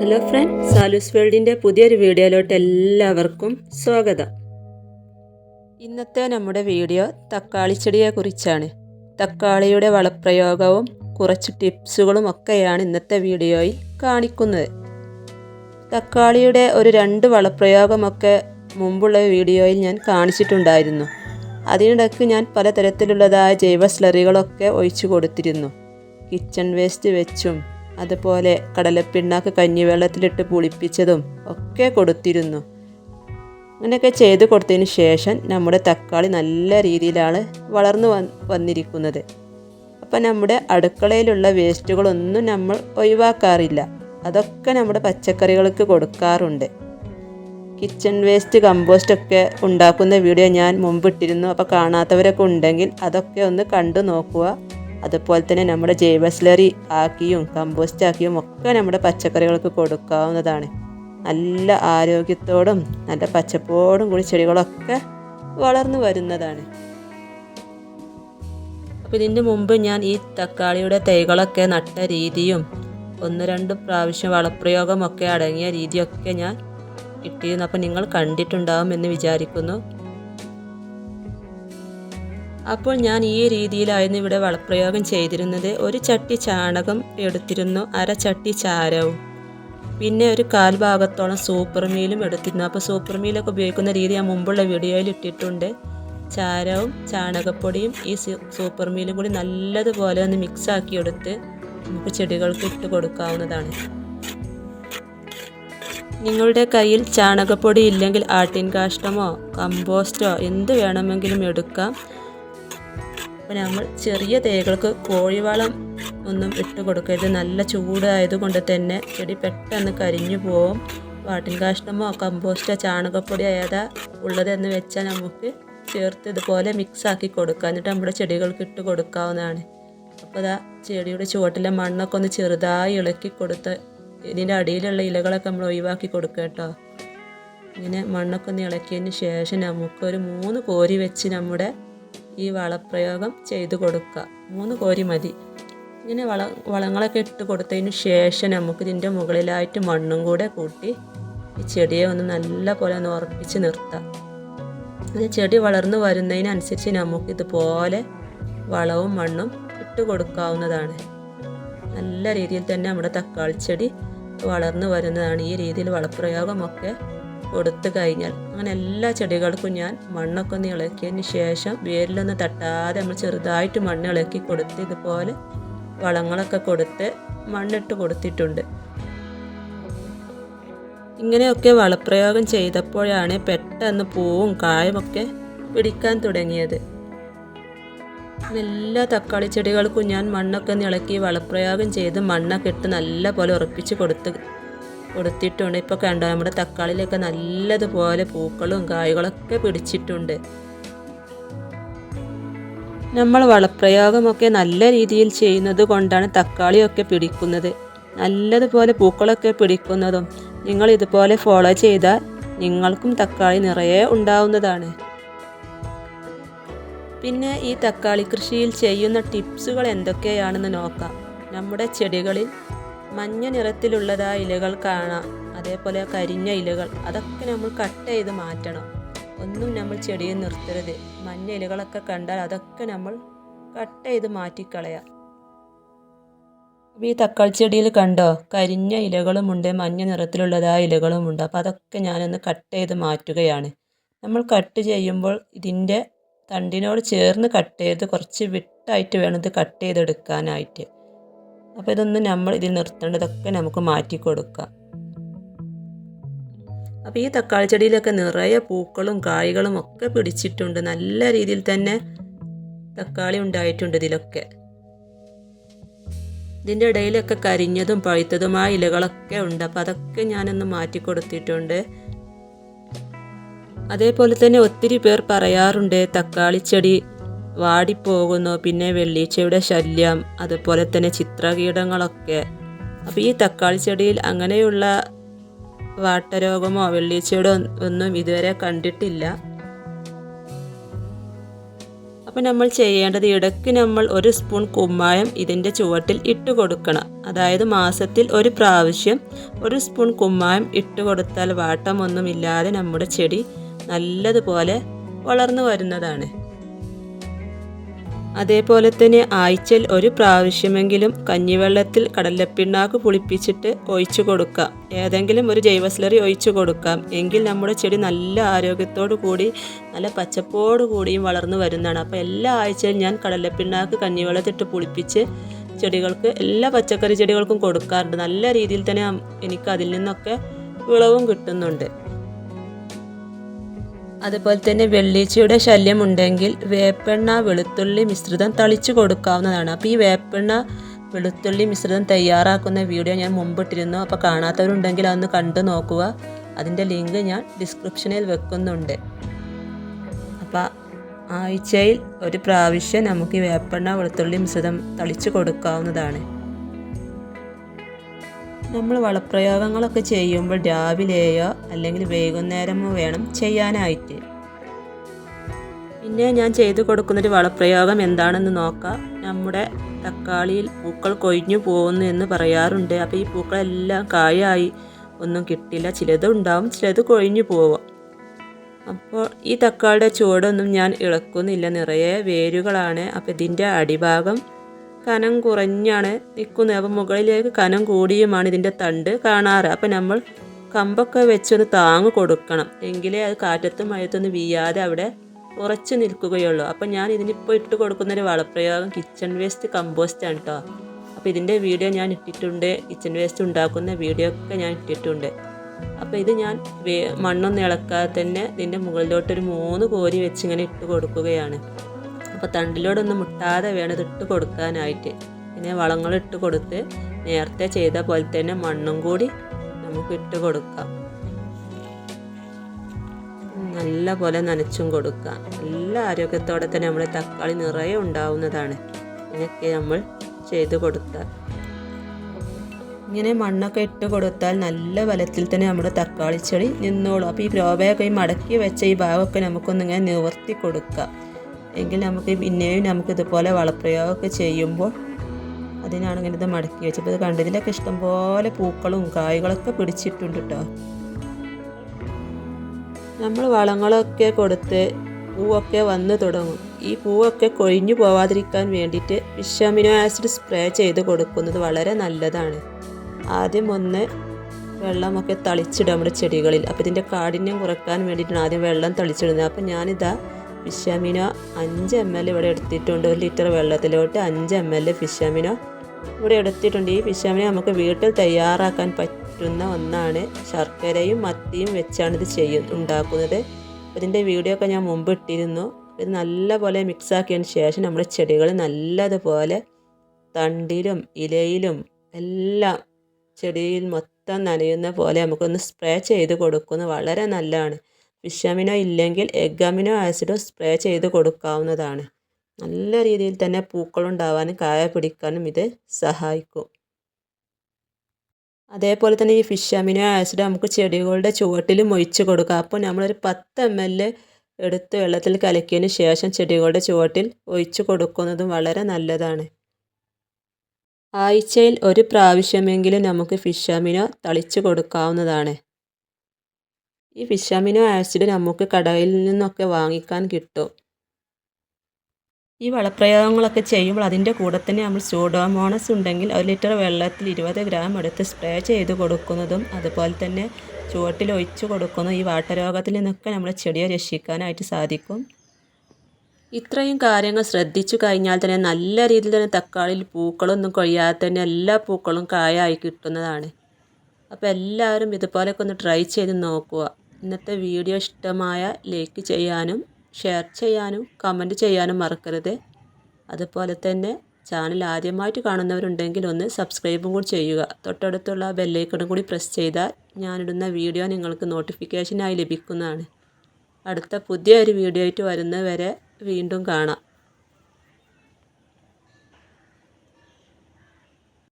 Hello friend സാലൂസ് വേൾഡിന്റെ പുതിയൊരു വീഡിയോയിലോട്ട് എല്ലാവർക്കും സ്വാഗതം. ഇന്നത്തെ നമ്മുടെ വീഡിയോ തക്കാളി ചെടിയെ കുറിച്ചാണ്. തക്കാളിയുടെ വളപ്രയോഗവും കുറച്ച് ടിപ്സുകളും ഒക്കെയാണ് ഇന്നത്തെ വീഡിയോയിൽ കാണിക്കുന്നത്. തക്കാളിയുടെ ഒരു രണ്ട് വളപ്രയോഗമൊക്കെ മുമ്പുള്ള വീഡിയോയിൽ ഞാൻ കാണിച്ചിട്ടുണ്ടായിരുന്നു. അതിനിടയ്ക്ക് ഞാൻ പലതരത്തിലുള്ളതായ ജൈവ സ്ലറികളൊക്കെ ഒഴിച്ചു കൊടുത്തിരുന്നു. കിച്ചൺ വേസ്റ്റ് വെച്ചും അതുപോലെ കടലപ്പിണ്ണാക്ക് കഞ്ഞിവെള്ളത്തിലിട്ട് പുളിപ്പിച്ചതും ഒക്കെ കൊടുത്തിരുന്നു. അങ്ങനെയൊക്കെ ചെയ്ത് കൊടുത്തതിന് ശേഷം നമ്മുടെ തക്കാളി നല്ല രീതിയിലാണ് വളർന്നു വന്ന് വന്നിരിക്കുന്നത്. അപ്പം നമ്മുടെ അടുക്കളയിലുള്ള വേസ്റ്റുകളൊന്നും നമ്മൾ ഒഴിവാക്കാറില്ല. അതൊക്കെ നമ്മുടെ പച്ചക്കറികൾക്ക് കൊടുക്കാറുണ്ട്. കിച്ചൺ വേസ്റ്റ് കമ്പോസ്റ്റ് ഒക്കെ ഉണ്ടാക്കുന്ന വീഡിയോ ഞാൻ മുമ്പിട്ടിരുന്നു. അപ്പോൾ കാണാത്തവരൊക്കെ ഉണ്ടെങ്കിൽ അതൊക്കെ ഒന്ന് കണ്ടു നോക്കുക. അതുപോലെ തന്നെ നമ്മുടെ ജൈവ സ്ലറി ആക്കിയും കമ്പോസ്റ്റ് ആക്കിയും ഒക്കെ നമ്മുടെ പച്ചക്കറികൾക്ക് കൊടുക്കാവുന്നതാണ്. നല്ല ആരോഗ്യത്തോടും നല്ല പച്ചപ്പോടും കൂടി ചെടികളൊക്കെ വളർന്നു വരുന്നതാണ്. അപ്പോൾ ഇതിന്റെ മുമ്പ് ഞാൻ ഈ തക്കാളിയുടെ തൈകളൊക്കെ നട്ട രീതിയും ഒന്ന് രണ്ട് പ്രാവശ്യം വളപ്രയോഗമൊക്കെ അടങ്ങിയ രീതിയൊക്കെ ഞാൻ ഇട്ടിരുന്നു. അപ്പോൾ നിങ്ങൾ കണ്ടിട്ടുണ്ടാവും എന്ന് വിചാരിക്കുന്നു. അപ്പോൾ ഞാൻ ഈ രീതിയിലായിരുന്നു ഇവിടെ വളപ്രയോഗം ചെയ്തിരുന്നത്. ഒരു ചട്ടി ചാണകം എടുത്തിരുന്നു അര ചട്ടി ചാരവും. പിന്നെ ഒരു കാൽ ഭാഗത്തോളം സൂപ്പർ മീലും എടുത്തിരുന്നു. അപ്പോൾ സൂപ്പർ മീലൊക്കെ ഉപയോഗിക്കുന്ന രീതി ഞാൻ മുമ്പുള്ള വീഡിയോയിൽ ഇട്ടിട്ടുണ്ട്. ചാരവും ചാണകപ്പൊടിയും ഈ സൂപ്പർ മീലും കൂടി നല്ലതുപോലെ ഒന്ന് മിക്സാക്കി എടുത്ത് നമുക്ക് ചെടികൾക്ക് ഇട്ട് കൊടുക്കാവുന്നതാണ്. നിങ്ങളുടെ കയ്യിൽ ചാണകപ്പൊടി ഇല്ലെങ്കിൽ ആട്ടിൻ കാഷ്ടമോ കമ്പോസ്റ്റോ എന്ത് വേണമെങ്കിലും എടുക്കാം. അപ്പോൾ നമ്മൾ ചെറിയ തേകൾക്ക് കോഴിവളം ഒന്നും ഇട്ട് കൊടുക്കരുത്. നല്ല ചൂടായതുകൊണ്ട് തന്നെ ചെടി പെട്ടെന്ന് കരിഞ്ഞു പോവും. വാട്ടിൻ കാഷ്ടമോ കമ്പോസ്റ്റോ ചാണകപ്പൊടിയോ ഏതാ ഉള്ളതെന്ന് വെച്ചാൽ നമുക്ക് ചേർത്ത് ഇതുപോലെ മിക്സാക്കി കൊടുക്കുക എന്നിട്ട് നമ്മുടെ ചെടികൾക്ക് ഇട്ട് കൊടുക്കാവുന്നതാണ്. അപ്പോൾ അതാ ചെടിയുടെ ചുവട്ടിലെ മണ്ണൊക്കെ ഒന്ന് ചെറുതായി ഇളക്കി കൊടുത്ത് ഇതിന്റെ അടിയിലുള്ള ഇലകളൊക്കെ നമ്മൾ ഒഴിവാക്കി കൊടുക്കുക കേട്ടോ. ഇങ്ങനെ മണ്ണൊക്കെ ഒന്ന് ഇളക്കിയതിന് ശേഷം നമുക്കൊരു മൂന്ന് കോരി വെച്ച് നമ്മുടെ ഈ വളപ്രയോഗം ചെയ്തു കൊടുക്കുക. മൂന്ന് കോരി മതി. ഇങ്ങനെ വള വളങ്ങളൊക്കെ ഇട്ട് കൊടുത്തതിന് ശേഷം നമുക്ക് ഇതിന്റെ മുകളിലായിട്ട് മണ്ണും കൂടെ കൂട്ടി ഈ ചെടിയെ ഒന്ന് നല്ല പോലെ ഒന്ന് ഉറപ്പിച്ച് നിർത്താം. ചെടി വളർന്നു വരുന്നതിനനുസരിച്ച് നമുക്ക് ഇതുപോലെ വളവും മണ്ണും ഇട്ട് കൊടുക്കാവുന്നതാണ്. നല്ല രീതിയിൽ തന്നെ നമ്മുടെ തക്കാളി ചെടി വളർന്നു വരുന്നതാണ്. ഈ രീതിയിൽ വളപ്രയോഗമൊക്കെ കൊടുത്തു കഴിഞ്ഞാൽ അങ്ങനെ എല്ലാ ചെടികൾക്കും ഞാൻ മണ്ണൊക്കെ ഒന്ന് ഇളക്കിയതിന് ശേഷം വേരിലൊന്ന് തട്ടാതെ നമ്മൾ ചെറുതായിട്ട് മണ്ണ് ഇളക്കി കൊടുത്ത് ഇതുപോലെ വളങ്ങളൊക്കെ കൊടുത്ത് മണ്ണിട്ട് കൊടുത്തിട്ടുണ്ട്. ഇങ്ങനെയൊക്കെ വളപ്രയോഗം ചെയ്തപ്പോഴാണ് പെട്ടെന്ന് പൂവും കായുമൊക്കെ പിടിക്കാൻ തുടങ്ങിയത്. എല്ലാ തക്കാളി ചെടികൾക്കും ഞാൻ മണ്ണൊക്കെ ഇളക്കി വളപ്രയോഗം ചെയ്ത് മണ്ണൊക്കെ ഇട്ട് നല്ല പോലെ ഉറപ്പിച്ച് കൊടുത്ത് കൊടുത്തിട്ടുണ്ട് ഇപ്പോൾ കണ്ടോ നമ്മുടെ തക്കാളിയിലൊക്കെ നല്ലതുപോലെ പൂക്കളും കായ്കളൊക്കെ പിടിച്ചിട്ടുണ്ട്. നമ്മൾ വളപ്രയോഗമൊക്കെ നല്ല രീതിയിൽ ചെയ്യുന്നത് കൊണ്ടാണ് തക്കാളിയൊക്കെ പിടിക്കുന്നത്. നല്ലതുപോലെ പൂക്കളൊക്കെ പിടിക്കുന്നതും നിങ്ങൾ ഇതുപോലെ ഫോളോ ചെയ്താൽ നിങ്ങൾക്കും തക്കാളി നിറയെ ഉണ്ടാവുന്നതാണ്. പിന്നെ ഈ തക്കാളി കൃഷിയിൽ ചെയ്യുന്ന ടിപ്സുകൾ എന്തൊക്കെയാണെന്ന് നോക്കാം. നമ്മുടെ ചെടികളിൽ മഞ്ഞ നിറത്തിലുള്ളതായ ഇലകൾ കാണാം. അതേപോലെ കരിഞ്ഞ ഇലകൾ. അതൊക്കെ നമ്മൾ കട്ട് ചെയ്ത് മാറ്റണം. ഒന്നും നമ്മൾ ചെടിയെ നിർത്തരുത്. മഞ്ഞ ഇലകളൊക്കെ കണ്ടാൽ അതൊക്കെ നമ്മൾ കട്ട് ചെയ്ത് മാറ്റിക്കളയാം. ഈ തക്കാളി ചെടിയിൽ കണ്ടോ? കരിഞ്ഞ ഇലകളുമുണ്ട് മഞ്ഞ നിറത്തിലുള്ളതായ ഇലകളുമുണ്ട് അപ്പോൾ അതൊക്കെ ഞാനൊന്ന് കട്ട് ചെയ്ത് മാറ്റുകയാണ്. നമ്മൾ കട്ട് ചെയ്യുമ്പോൾ ഇതിന്റെ തണ്ടിനോട് ചേർന്ന് കട്ട് ചെയ്ത് കുറച്ച് വിട്ടായിട്ട് വേണം ഇത് കട്ട് ചെയ്തെടുക്കാനായിട്ട്. അപ്പോൾ ഇതൊന്നും നമ്മൾ ഇതിൽ നിർത്തേണ്ടതൊക്കെ നമുക്ക് മാറ്റി കൊടുക്കാം. അപ്പോൾ ഈ തക്കാളി ചെടിയിലൊക്കെ നിറയെ പൂക്കളും കായ്കളും ഒക്കെ പിടിച്ചിട്ടുണ്ട്. നല്ല രീതിയിൽ തന്നെ തക്കാളി ഉണ്ടായിട്ടുണ്ട് ഇതിലൊക്കെ. ഇതിന്റെ ഇടയിലൊക്കെ കരിഞ്ഞതും പഴുത്തതുമായ ഇലകളൊക്കെ ഉണ്ട്. അപ്പോൾ അതൊക്കെ ഞാനൊന്ന് മാറ്റി കൊടുത്തിട്ടുണ്ട്. അതേപോലെ തന്നെ ഒത്തിരി പേർ പറയാറുണ്ട് തക്കാളി ചെടി വാടിപ്പോകുന്നു പിന്നെ വെള്ളീച്ചയുടെ ശല്യം അതുപോലെ തന്നെ ചിത്രകീടങ്ങളൊക്കെ. അപ്പോൾ ഈ തക്കാളി ചെടിയിൽ അങ്ങനെയുള്ള വാട്ടരോഗമോ വെള്ളീച്ചയുടെ ഒന്നും ഇതുവരെ കണ്ടിട്ടില്ല. അപ്പോൾ നമ്മൾ ചെയ്യേണ്ടത് ഇടയ്ക്ക് നമ്മൾ ഒരു സ്പൂൺ കുമ്മായം ഇതിന്റെ ചുവട്ടിൽ ഇട്ട് കൊടുക്കണം. അതായത് മാസത്തിൽ ഒരു പ്രാവശ്യം ഒരു സ്പൂൺ കുമ്മായം ഇട്ട് കൊടുത്താൽ വാട്ടമൊന്നുമില്ലാതെ നമ്മുടെ ചെടി നല്ലതുപോലെ വളർന്നു വരുന്നതാണ്. അതേപോലെ തന്നെ ആഴ്ചയിൽ ഒരു പ്രാവശ്യമെങ്കിലും കഞ്ഞിവെള്ളത്തിൽ കടലപ്പിണ്ണാക്ക് പുളിപ്പിച്ചിട്ട് ഒഴിച്ചു കൊടുക്കാം. ഏതെങ്കിലും ഒരു ജൈവസ്ലറി ഒഴിച്ചു കൊടുക്കാം. എങ്കിൽ നമ്മുടെ ചെടി നല്ല ആരോഗ്യത്തോടു കൂടി നല്ല പച്ചപ്പോടു കൂടിയും വളർന്നു വരുന്നതാണ്. അപ്പോൾ എല്ലാ ആഴ്ചയും ഞാൻ കടലപ്പിണ്ണാക്ക് കഞ്ഞിവെള്ളത്തിട്ട് പുളിപ്പിച്ച് ചെടികൾക്ക് എല്ലാ പച്ചക്കറി ചെടികൾക്കും കൊടുക്കാറുണ്ട്. നല്ല രീതിയിൽ തന്നെ എനിക്ക് അതിൽ നിന്നൊക്കെ വിളവും കിട്ടുന്നുണ്ട്. അതുപോലെ തന്നെ വെള്ളീച്ചയുടെ ശല്യം ഉണ്ടെങ്കിൽ വേപ്പെണ്ണ വെളുത്തുള്ളി മിശ്രിതം തളിച്ചു കൊടുക്കാവുന്നതാണ്. അപ്പോൾ ഈ വേപ്പെണ്ണ വെളുത്തുള്ളി മിശ്രിതം തയ്യാറാക്കുന്ന വീഡിയോ ഞാൻ മുമ്പിട്ടിരുന്നു. അപ്പോൾ കാണാത്തവരുണ്ടെങ്കിൽ അതൊന്ന് കണ്ടു നോക്കുക. അതിന്റെ ലിങ്ക് ഞാൻ ഡിസ്ക്രിപ്ഷനിൽ വെക്കുന്നുണ്ട്. അപ്പോൾ ആഴ്ചയിൽ ഒരു പ്രാവശ്യം നമുക്ക് ഈ വേപ്പെണ്ണ വെളുത്തുള്ളി മിശ്രിതം തളിച്ചു കൊടുക്കാവുന്നതാണ്. നമ്മൾ വളപ്രയോഗങ്ങളൊക്കെ ചെയ്യുമ്പോൾ രാവിലെയോ അല്ലെങ്കിൽ വൈകുന്നേരമോ വേണം ചെയ്യാനായിട്ട്. പിന്നെ ഞാൻ ചെയ്തു കൊടുക്കുന്നൊരു വളപ്രയോഗം എന്താണെന്ന് നോക്കാം. നമ്മുടെ തക്കാളിയിൽ പൂക്കൾ കൊഴിഞ്ഞു പോകുന്നു എന്ന് പറയാറുണ്ട്. അപ്പോൾ ഈ പൂക്കളെല്ലാം കായായി. ഒന്നും കിട്ടില്ല. ചിലത് ഉണ്ടാവും ചിലത് കൊഴിഞ്ഞു പോവാം അപ്പോൾ ഈ തക്കാളിയുടെ ചുവടൊന്നും ഞാൻ ഇളക്കുന്നില്ല. നിറയെ വേരുകളാണ്. അപ്പോൾ ഇതിന്റെ അടിഭാഗം കനം കുറഞ്ഞാണ് നിൽക്കുന്നത്. അപ്പം മുകളിലേക്ക് കനം കൂടിയുമാണ് ഇതിന്റെ തണ്ട് കാണാറ്. അപ്പം നമ്മൾ കമ്പൊക്കെ വെച്ചൊന്ന് താങ്ങ് കൊടുക്കണം. എങ്കിലേ അത് കാറ്റത്തും മഴത്തൊന്നും വീയാതെ അവിടെ ഉറച്ചു നിൽക്കുകയുള്ളൂ. അപ്പം ഞാൻ ഇതിനിപ്പോൾ ഇട്ട് കൊടുക്കുന്നൊരു വളപ്രയോഗം കിച്ചൺ വേസ്റ്റ് കമ്പോസ്റ്റ് ആണ് കേട്ടോ അപ്പോൾ ഇതിന്റെ വീഡിയോ ഞാൻ ഇട്ടിട്ടുണ്ട്. കിച്ചൺ വേസ്റ്റ് ഉണ്ടാക്കുന്ന വീഡിയോ ഒക്കെ ഞാൻ ഇട്ടിട്ടുണ്ട്. അപ്പോൾ ഇത് ഞാൻ മണ്ണൊന്നും ഇളക്കാതെ തന്നെ ഇതിന്റെ മുകളിലോട്ടൊരു മൂന്ന് കോരി വെച്ച് ഇങ്ങനെ ഇട്ട് കൊടുക്കുകയാണ്. അപ്പോൾ തണ്ടിലോടൊന്നും മുട്ടാതെ വേണം ഇട്ട് കൊടുക്കാനായിട്ട്. പിന്നെ വളങ്ങൾ ഇട്ട് കൊടുത്ത് നേരത്തെ ചെയ്ത പോലെ തന്നെ മണ്ണും കൂടി നമുക്ക് ഇട്ട് കൊടുക്കാം. നല്ല പോലെ നനച്ചും കൊടുക്കാം. നല്ല ആരോഗ്യത്തോടെ തന്നെ നമ്മൾ തക്കാളി നിറയെ ഉണ്ടാവുന്നതാണ്. ഇതൊക്കെ നമ്മൾ ചെയ്ത് കൊടുത്താൽ ഇങ്ങനെ മണ്ണൊക്കെ ഇട്ട് കൊടുത്താൽ നല്ല ബലത്തിൽ തന്നെ നമ്മുടെ തക്കാളി ചെടി നിന്നോളും. അപ്പോൾ ഈ പ്രോബയൊക്കെ ഈ മടക്കി വെച്ച ഈ ഭാഗമൊക്കെ നമുക്കൊന്നിങ്ങനെ നിവർത്തി കൊടുക്കാം. എങ്കിൽ നമുക്ക് പിന്നെയും നമുക്ക് ഇതുപോലെ വളപ്രയോഗമൊക്കെ ചെയ്യുമ്പോൾ അതിനാണ് ഇങ്ങനെ ഇത് മടക്കി വെച്ചപ്പോൾ ഇത് കണ്ടതിലൊക്കെ ഇഷ്ടംപോലെ പൂക്കളും കായ്കളൊക്കെ പിടിച്ചിട്ടുണ്ട് കേട്ടോ നമ്മൾ വളങ്ങളൊക്കെ കൊടുത്ത് പൂവൊക്കെ വന്ന് തുടങ്ങും. ഈ പൂവൊക്കെ കൊഴിഞ്ഞു പോവാതിരിക്കാൻ വേണ്ടിയിട്ട് വിഷാമിനോ ആസിഡ് സ്പ്രേ ചെയ്ത് കൊടുക്കുന്നത് വളരെ നല്ലതാണ്. ആദ്യം ഒന്ന് വെള്ളമൊക്കെ തളിച്ചിടും നമ്മുടെ ചെടികളിൽ. അപ്പോൾ ഇതിന്റെ കാഠിന്യം കുറയ്ക്കാൻ വേണ്ടിയിട്ടാണ് ആദ്യം വെള്ളം തളിച്ചിടുന്നത്. അപ്പോൾ ഞാനിതാ ഫിഷാമിനോ അഞ്ച് എം എൽ ഇവിടെ എടുത്തിട്ടുണ്ട്. ഒരു ലിറ്റർ വെള്ളത്തിലോട്ട് അഞ്ച് എം എൽ ഫിഷാമിനോ ഇവിടെ എടുത്തിട്ടുണ്ട്. ഈ ഫിഷാമിനോ നമുക്ക് വീട്ടിൽ തയ്യാറാക്കാൻ പറ്റുന്ന ഒന്നാണ് ശർക്കരയും മത്തിയും വെച്ചാണ് ഇത് ചെയ്യും ഉണ്ടാക്കുന്നത്. ഇതിന്റെ വീഡിയോ ഒക്കെ ഞാൻ മുമ്പ് ഇട്ടിരുന്നു. ഇത് നല്ലപോലെ മിക്സ് ആക്കിയതിന് ശേഷം നമ്മുടെ ചെടികൾ നല്ലതുപോലെ തണ്ടിലും ഇലയിലും എല്ലാം ചെടിയിൽ മൊത്തം നനയുന്ന പോലെ നമുക്കൊന്ന് സ്പ്രേ ചെയ്ത് കൊടുക്കുന്നത് വളരെ നല്ലതാണ്. ഫിഷ് അമിനോ ഇല്ലെങ്കിൽ എഗ് അമിനോ ആസിഡോ സ്പ്രേ ചെയ്ത് കൊടുക്കാവുന്നതാണ്. നല്ല രീതിയിൽ തന്നെ പൂക്കളുണ്ടാവാനും കായ പിടിക്കാനും ഇത് സഹായിക്കും. അതേപോലെ തന്നെ ഈ ഫിഷ് അമിനോ ആസിഡ് നമുക്ക് ചെടികളുടെ ചുവട്ടിലും ഒഴിച്ച് കൊടുക്കാം. അപ്പോൾ നമ്മളൊരു പത്ത് എം എൽ എടുത്ത് വെള്ളത്തിൽ കലക്കിയതിന് ശേഷം ചെടികളുടെ ചുവട്ടിൽ ഒഴിച്ച് കൊടുക്കുന്നതും വളരെ നല്ലതാണ്. ആഴ്ചയിൽ ഒരു പ്രാവശ്യമെങ്കിലും നമുക്ക് ഫിഷ് അമിനോ തളിച്ച് കൊടുക്കാവുന്നതാണ്. ഈ ഫിഷ് അമിനോ ആസിഡ് നമുക്ക് കടയിൽ നിന്നൊക്കെ വാങ്ങിക്കാൻ കിട്ടും. ഈ വളപ്രയോഗങ്ങളൊക്കെ ചെയ്യുമ്പോൾ അതിന്റെ കൂടെ തന്നെ നമ്മൾ സൂഡോമോണസ് ഉണ്ടെങ്കിൽ ഒരു ലിറ്റർ വെള്ളത്തിൽ ഇരുപത് ഗ്രാം എടുത്ത് സ്പ്രേ ചെയ്ത് കൊടുക്കുന്നതും അതുപോലെ തന്നെ ചുവട്ടിൽ ഒഴിച്ചു കൊടുക്കുന്ന ഈ വാട്ടരോഗത്തിൽ നിന്നൊക്കെ നമ്മൾ ചെടിയെ രക്ഷിക്കാനായിട്ട് സാധിക്കും. ഇത്രയും കാര്യങ്ങൾ ശ്രദ്ധിച്ചു കഴിഞ്ഞാൽ തന്നെ നല്ല രീതിയിൽ തന്നെ തക്കാളിയിൽ പൂക്കളൊന്നും കൊയ്യാതെ തന്നെ എല്ലാ പൂക്കളും കായായി കിട്ടുന്നതാണ്. അപ്പോൾ എല്ലാവരും ഇതുപോലെയൊക്കെ ഒന്ന് ട്രൈ ചെയ്ത് നോക്കുക. ഇന്നത്തെ വീഡിയോ ഇഷ്ടമായ ലൈക്ക് ചെയ്യാനും ഷെയർ ചെയ്യാനും കമന്റ് ചെയ്യാനും മറക്കരുത്. അതുപോലെ തന്നെ ചാനൽ ആദ്യമായിട്ട് കാണുന്നവരുണ്ടെങ്കിൽ ഒന്ന് സബ്സ്ക്രൈബും കൂടി ചെയ്യുക. തൊട്ടടുത്തുള്ള ബെല്ലൈക്കണും കൂടി പ്രസ് ചെയ്താൽ ഞാനിടുന്ന വീഡിയോ നിങ്ങൾക്ക് നോട്ടിഫിക്കേഷനായി ലഭിക്കുന്നതാണ്. അടുത്ത പുതിയ ഒരു വീഡിയോ ആയിട്ട് വരുന്നവരെ വീണ്ടും കാണാം.